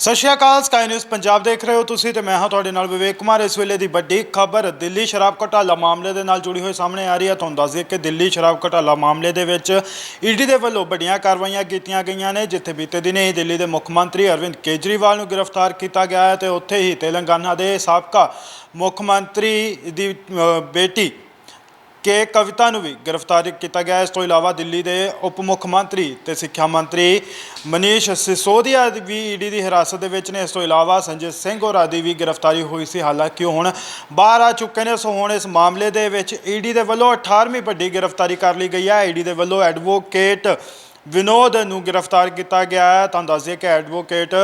ਸਤਿ ਸ਼੍ਰੀ ਅਕਾਲ ਸਕਾਈ ਨਿਊਜ਼ ਪੰਜਾਬ ਦੇਖ ਰਹੇ ਹੋ ਤੁਸੀਂ ਤੇ ਮੈਂ ਹਾਂ ਤੁਹਾਡੇ ਨਾਲ ਵਿਵੇਕ ਕੁਮਾਰ। ਇਸ ਵੇਲੇ ਦੀ ਵੱਡੀ ਖਬਰ, ਦਿੱਲੀ ਸ਼ਰਾਬ ਘੁਟਾਲਾ ਮਾਮਲੇ ਦੇ ਨਾਲ ਜੁੜੀ ਹੋਈ ਸਾਹਮਣੇ ਆ ਰਹੀ ਹੈ। ਤੁਹਾਨੂੰ ਦੱਸ ਦਈਏ ਕਿ ਦਿੱਲੀ ਸ਼ਰਾਬ ਘੁਟਾਲਾ ਮਾਮਲੇ ਦੇ ਵਿੱਚ ਈਡੀ ਦੇ ਵੱਲੋਂ ਵੱਡੀਆਂ ਕਾਰਵਾਈਆਂ ਕੀਤੀਆਂ ਗਈਆਂ ਨੇ, ਜਿੱਥੇ ਬੀਤੇ ਦਿਨੇ ਹੀ ਦਿੱਲੀ ਦੇ ਮੁੱਖ ਮੰਤਰੀ ਅਰਵਿੰਦ ਕੇਜਰੀਵਾਲ ਨੂੰ ਗ੍ਰਿਫਤਾਰ ਕੀਤਾ ਗਿਆ ਹੈ ਤੇ ਉੱਥੇ ਹੀ ਤੇਲੰਗਾਨਾ ਦੇ ਸਾਬਕਾ ਮੁੱਖ ਮੰਤਰੀ ਦੀ ਬੇਟੀ ਕੇ ਕਵਿਤਾ ਨੂੰ ਵੀ ਗ੍ਰਿਫਤਾਰ ਕੀਤਾ ਗਿਆ ਇਸ ਤੋਂ ਇਲਾਵਾ ਦਿੱਲੀ ਦੇ ਉਪ ਮੁੱਖ ਮੰਤਰੀ ਤੇ ਸਿੱਖਿਆ ਮੰਤਰੀ ਮਨੀਸ਼ ਸਿਸੋਦੀਆ ਦੀ ਵੀ ਈਡੀ ਦੀ ਹਿਰਾਸਤ ਦੇ ਵਿੱਚ ਨੇ। ਇਸ ਤੋਂ ਇਲਾਵਾ ਸੰਜੇ ਸਿੰਘ ਹੋਰਾਂ ਦੀ ਵੀ ਗ੍ਰਿਫਤਾਰੀ ਹੋਈ ਸੀ। ਹਾਲਾਂਕਿ ਉਹ ਹੁਣ ਬਾਹਰ ਆ ਚੁੱਕੇ ਨੇ, ਸੋ ਹੁਣ ਇਸ ਮਾਮਲੇ ਦੇ ਵਿੱਚ ਈਡੀ ਦੇ ਵੱਲੋਂ 18ਵੀਂ ਵੱਡੀ ਗ੍ਰਿਫਤਾਰੀ ਕਰ ਲਈ ਗਈ ਹੈ। ਈਡੀ ਦੇ ਵੱਲੋਂ ਐਡਵੋਕੇਟ ਵਿਨੋਦ ਨੂੰ ਗ੍ਰਿਫਤਾਰ ਕੀਤਾ ਗਿਆ ਹੈ। ਤੁਹਾਨੂੰ ਦੱਸ ਦਈਏ ਕਿ ਐਡਵੋਕੇਟ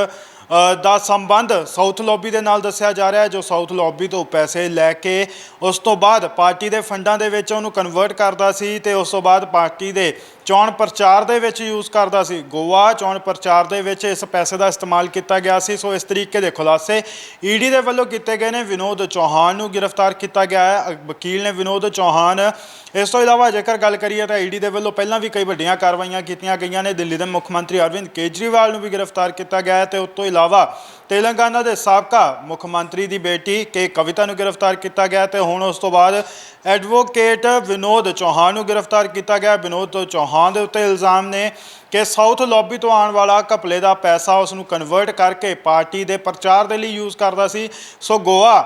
ਦਾ ਸੰਬੰਧ ਸਾਊਥ ਲੌਬੀ ਦੇ ਨਾਲ ਦੱਸਿਆ ਜਾ ਰਿਹਾ ਹੈ, ਜੋ ਸਾਊਥ ਲੌਬੀ ਤੋਂ ਪੈਸੇ ਲੈ ਕੇ ਉਸ ਤੋਂ ਬਾਅਦ ਪਾਰਟੀ ਦੇ ਫੰਡਾਂ ਦੇ ਵਿੱਚ ਉਹਨੂੰ ਕਨਵਰਟ ਕਰਦਾ ਸੀ ਤੇ ਉਸ ਤੋਂ ਬਾਅਦ ਪਾਰਟੀ ਦੇ ਚੋਣ ਪ੍ਰਚਾਰ ਦੇ ਵਿੱਚ ਯੂਜ਼ ਕਰਦਾ ਸੀ। ਗੋਆ ਚੋਣ ਪ੍ਰਚਾਰ ਦੇ ਵਿੱਚ ਇਸ ਪੈਸੇ ਦਾ ਇਸਤੇਮਾਲ ਕੀਤਾ ਗਿਆ ਸੀ। ਸੋ ਇਸ ਤਰੀਕੇ ਦੇ ਖੁਲਾਸੇ ਈਡੀ ਦੇ ਵੱਲੋਂ ਕੀਤੇ ਗਏ ਨੇ। ਵਿਨੋਦ ਚੌਹਾਨ ਨੂੰ ਗ੍ਰਿਫਤਾਰ ਕੀਤਾ ਗਿਆ ਹੈ। ਵਕੀਲ ਨੇ ਵਿਨੋਦ ਚੌਹਾਨ, ਇਸ ਤੋਂ ਇਲਾਵਾ ਜੇਕਰ ਗੱਲ ਕਰੀਏ ਤਾਂ ਈਡੀ ਦੇ ਵੱਲੋਂ ਪਹਿਲਾਂ ਵੀ ਕਈ ਵੱਡੀਆਂ ਕਾਰਵਾਈਆਂ ਕੀਤੀਆਂ ਗਈਆਂ ਨੇ। ਦਿੱਲੀ ਦੇ ਮੁੱਖ ਮੰਤਰੀ ਅਰਵਿੰਦ ਕੇਜਰੀਵਾਲ ਨੂੰ ਵੀ ਗ੍ਰਿਫਤਾਰ ਕੀਤਾ ਗਿਆ ਹੈ ਤੇ ਉਸ ਤੋਂ ਇਲਾਵਾ ਤੇਲੰਗਾਨਾ ਦੇ ਸਾਬਕਾ ਮੁੱਖ ਮੰਤਰੀ ਦੀ ਬੇਟੀ ਕੇ ਕਵਿਤਾ ਨੂੰ ਗ੍ਰਿਫਤਾਰ ਕੀਤਾ ਗਿਆ ਤੇ ਹੁਣ ਉਸ ਤੋਂ ਬਾਅਦ ਐਡਵੋਕੇਟ ਵਿਨੋਦ ਚੌਹਾਨ ਨੂੰ ਗ੍ਰਿਫਤਾਰ ਕੀਤਾ ਗਿਆ। ਵਿਨੋਦ ਚੌਹਾਨ ਦੇ ਉੱਤੇ ਇਲਜ਼ਾਮ ਨੇ ਕਿ ਸਾਊਥ ਲੌਬੀ ਤੋਂ ਆਉਣ ਵਾਲਾ ਘਪਲੇ ਦਾ ਪੈਸਾ ਉਸ ਨੂੰ ਕਨਵਰਟ ਕਰਕੇ ਪਾਰਟੀ ਦੇ ਪ੍ਰਚਾਰ ਦੇ ਲਈ ਯੂਜ਼ ਕਰਦਾ ਸੀ। ਸੋ ਗੋਆ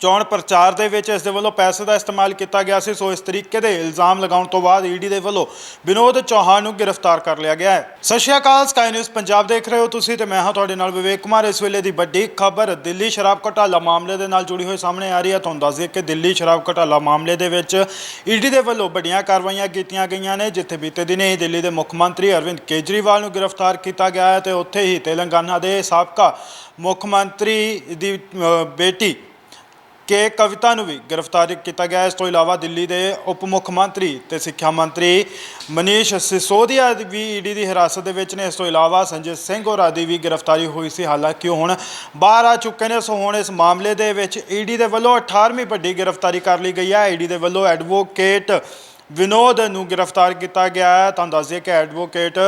ਚੋਣ ਪ੍ਰਚਾਰ ਦੇ ਵਿੱਚ ਇਸ ਦੇ ਵੱਲੋਂ ਪੈਸੇ ਦਾ ਇਸਤੇਮਾਲ ਕੀਤਾ ਗਿਆ ਸੀ, ਸੋ ਇਸ ਤਰੀਕੇ ਦੇ ਇਲਜ਼ਾਮ ਲਗਾਉਣ ਤੋਂ ਬਾਅਦ ਈਡੀ ਦੇ ਵੱਲੋਂ ਵਿਨੋਦ ਚੌਹਾਨ ਨੂੰ ਗ੍ਰਿਫਤਾਰ ਕਰ ਲਿਆ ਗਿਆ ਹੈ। ਸਤਿ ਸ਼੍ਰੀ ਅਕਾਲ ਸਕਾਈ ਨਿਊਜ਼ ਪੰਜਾਬ ਦੇਖ ਰਹੇ ਹੋ ਤੁਸੀਂ ਤੇ ਮੈਂ ਹਾਂ ਤੁਹਾਡੇ ਨਾਲ ਵਿਵੇਕ ਕੁਮਾਰ। ਇਸ ਵੇਲੇ ਦੀ ਵੱਡੀ ਖਬਰ, ਦਿੱਲੀ ਸ਼ਰਾਬ ਘੁਟਾਲਾ ਮਾਮਲੇ ਦੇ ਨਾਲ ਜੁੜੀ ਹੋਈ ਸਾਹਮਣੇ ਆ ਰਹੀ ਹੈ। ਤੁਹਾਨੂੰ ਦੱਸ ਦਈਏ ਕਿ ਦਿੱਲੀ ਸ਼ਰਾਬ ਘੁਟਾਲਾ ਮਾਮਲੇ ਦੇ ਵਿੱਚ ਈਡੀ ਦੇ ਵੱਲੋਂ ਵੱਡੀਆਂ ਕਾਰਵਾਈਆਂ ਕੀਤੀਆਂ ਗਈਆਂ ਨੇ, ਜਿੱਥੇ ਬੀਤੇ ਦਿਨ ਹੀ ਦਿੱਲੀ ਦੇ ਮੁੱਖ ਮੰਤਰੀ ਅਰਵਿੰਦ ਕੇਜਰੀਵਾਲ ਨੂੰ ਗ੍ਰਿਫਤਾਰ ਕੀਤਾ ਗਿਆ ਹੈ ਤੇ ਉੱਥੇ ਹੀ ਤੇਲੰਗਾਨਾ ਦੇ ਸਾਬਕਾ ਮੁੱਖ ਮੰਤਰੀ ਦੀ ਬੇਟੀ ਕੇ ਕਵਿਤਾ ਨੂੰ ਵੀ ਗ੍ਰਿਫਤਾਰ ਕੀਤਾ ਗਿਆ ਇਸ ਤੋਂ ਇਲਾਵਾ ਦਿੱਲੀ ਦੇ ਉਪ ਮੁੱਖ ਮੰਤਰੀ ਤੇ ਸਿੱਖਿਆ ਮੰਤਰੀ ਮਨੀਸ਼ ਸਿਸੋਦੀਆ ਦੀ ਵੀ ਈਡੀ ਦੀ ਹਿਰਾਸਤ ਦੇ ਵਿੱਚ ਨੇ। ਇਸ ਤੋਂ ਇਲਾਵਾ ਸੰਜੇ ਸਿੰਘ ਹੋਰਾਂ ਦੀ ਵੀ ਗ੍ਰਿਫਤਾਰੀ ਹੋਈ ਸੀ। ਹਾਲਾਂਕਿ ਉਹ ਹੁਣ ਬਾਹਰ ਆ ਚੁੱਕੇ ਨੇ, ਸੋ ਹੁਣ ਇਸ ਮਾਮਲੇ ਦੇ ਵਿੱਚ ਈਡੀ ਦੇ ਵੱਲੋਂ 18ਵੀਂ ਵੱਡੀ ਗ੍ਰਿਫਤਾਰੀ ਕਰ ਲਈ ਗਈ ਹੈ। ਈਡੀ ਦੇ ਵੱਲੋਂ ਐਡਵੋਕੇਟ ਵਿਨੋਦ ਨੂੰ ਗ੍ਰਿਫਤਾਰ ਕੀਤਾ ਗਿਆ ਹੈ। ਤੁਹਾਨੂੰ ਦੱਸ ਦਈਏ ਕਿ ਐਡਵੋਕੇਟ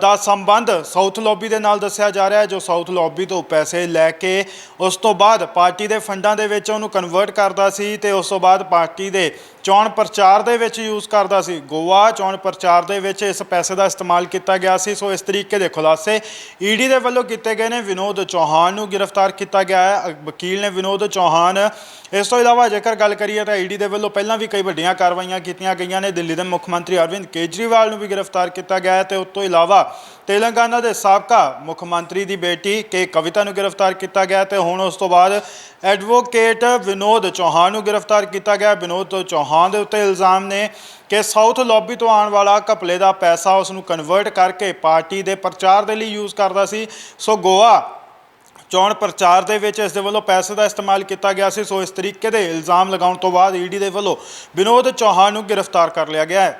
ਦਾ ਸੰਬੰਧ ਸਾਊਥ ਲੌਬੀ ਦੇ ਨਾਲ ਦੱਸਿਆ ਜਾ ਰਿਹਾ ਹੈ, ਜੋ ਸਾਊਥ ਲੌਬੀ ਤੋਂ ਪੈਸੇ ਲੈ ਕੇ ਉਸ ਤੋਂ ਬਾਅਦ ਪਾਰਟੀ ਦੇ ਫੰਡਾਂ ਦੇ ਵਿੱਚ ਉਹਨੂੰ ਕਨਵਰਟ ਕਰਦਾ ਸੀ ਤੇ ਉਸ ਤੋਂ ਬਾਅਦ ਪਾਰਟੀ ਦੇ ਚੋਣ ਪ੍ਰਚਾਰ ਦੇ ਵਿੱਚ ਯੂਜ਼ ਕਰਦਾ ਸੀ। ਗੋਆ ਚੋਣ ਪ੍ਰਚਾਰ ਦੇ ਵਿੱਚ ਇਸ ਪੈਸੇ ਦਾ ਇਸਤੇਮਾਲ ਕੀਤਾ ਗਿਆ ਸੀ। ਸੋ ਇਸ ਤਰੀਕੇ ਦੇ ਖੁਲਾਸੇ ਈਡੀ ਦੇ ਵੱਲੋਂ ਕੀਤੇ ਗਏ ਨੇ। ਵਿਨੋਦ ਚੌਹਾਨ ਨੂੰ ਗ੍ਰਿਫਤਾਰ ਕੀਤਾ ਗਿਆ ਹੈ। ਵਕੀਲ ਨੇ ਵਿਨੋਦ ਚੌਹਾਨ, ਇਸ ਤੋਂ ਇਲਾਵਾ ਜੇਕਰ ਗੱਲ ਕਰੀਏ ਤਾਂ ਈਡੀ ਦੇ ਵੱਲੋਂ ਪਹਿਲਾਂ ਵੀ ਕਈ ਵੱਡੀਆਂ ਕਾਰਵਾਈਆਂ ਕੀਤੀਆਂ ਗਈਆਂ ਨੇ। ਦਿੱਲੀ ਦੇ ਮੁੱਖ ਮੰਤਰੀ ਅਰਵਿੰਦ ਕੇਜਰੀਵਾਲ ਨੂੰ ਵੀ ਗ੍ਰਿਫਤਾਰ ਕੀਤਾ ਗਿਆ ਹੈ ਤੇ ਉਸ ਤੋਂ ਇਲਾਵਾ ਤੇਲੰਗਾਨਾ ਦੇ ਸਾਬਕਾ ਮੁੱਖ ਮੰਤਰੀ ਦੀ ਬੇਟੀ ਕੇ ਕਵਿਤਾ ਨੂੰ ਗ੍ਰਿਫਤਾਰ ਕੀਤਾ ਗਿਆ ਤੇ ਹੁਣ ਉਸ ਤੋਂ ਬਾਅਦ ਐਡਵੋਕੇਟ ਵਿਨੋਦ ਚੌਹਾਨ ਨੂੰ ਗ੍ਰਿਫਤਾਰ ਕੀਤਾ ਗਿਆ ਵਿਨੋਦ ਚੌਹਾਨ ਦੇ ਉੱਤੇ ਇਲਜ਼ਾਮ ਨੇ ਕਿ ਸਾਊਥ ਲੌਬੀ ਤੋਂ ਆਉਣ ਵਾਲਾ ਘਪਲੇ ਦਾ ਪੈਸਾ ਉਸ ਨੂੰ ਕਨਵਰਟ ਕਰਕੇ ਪਾਰਟੀ ਦੇ ਪ੍ਰਚਾਰ ਦੇ ਲਈ ਯੂਜ਼ ਕਰਦਾ ਸੀ। ਸੋ ਗੋਆ ਚੋਣ ਪ੍ਰਚਾਰ ਦੇ ਵਿੱਚ ਇਸ ਦੇ ਵੱਲੋਂ ਪੈਸੇ ਦਾ ਇਸਤੇਮਾਲ ਕੀਤਾ ਗਿਆ ਸੀ। ਸੋ ਇਸ ਤਰੀਕੇ ਦੇ ਇਲਜ਼ਾਮ ਲਗਾਉਣ ਤੋਂ ਬਾਅਦ ਈਡੀ ਦੇ ਵੱਲੋਂ ਵਿਨੋਦ ਚੌਹਾਨ ਨੂੰ ਗ੍ਰਿਫਤਾਰ ਕਰ ਲਿਆ ਗਿਆ ਹੈ।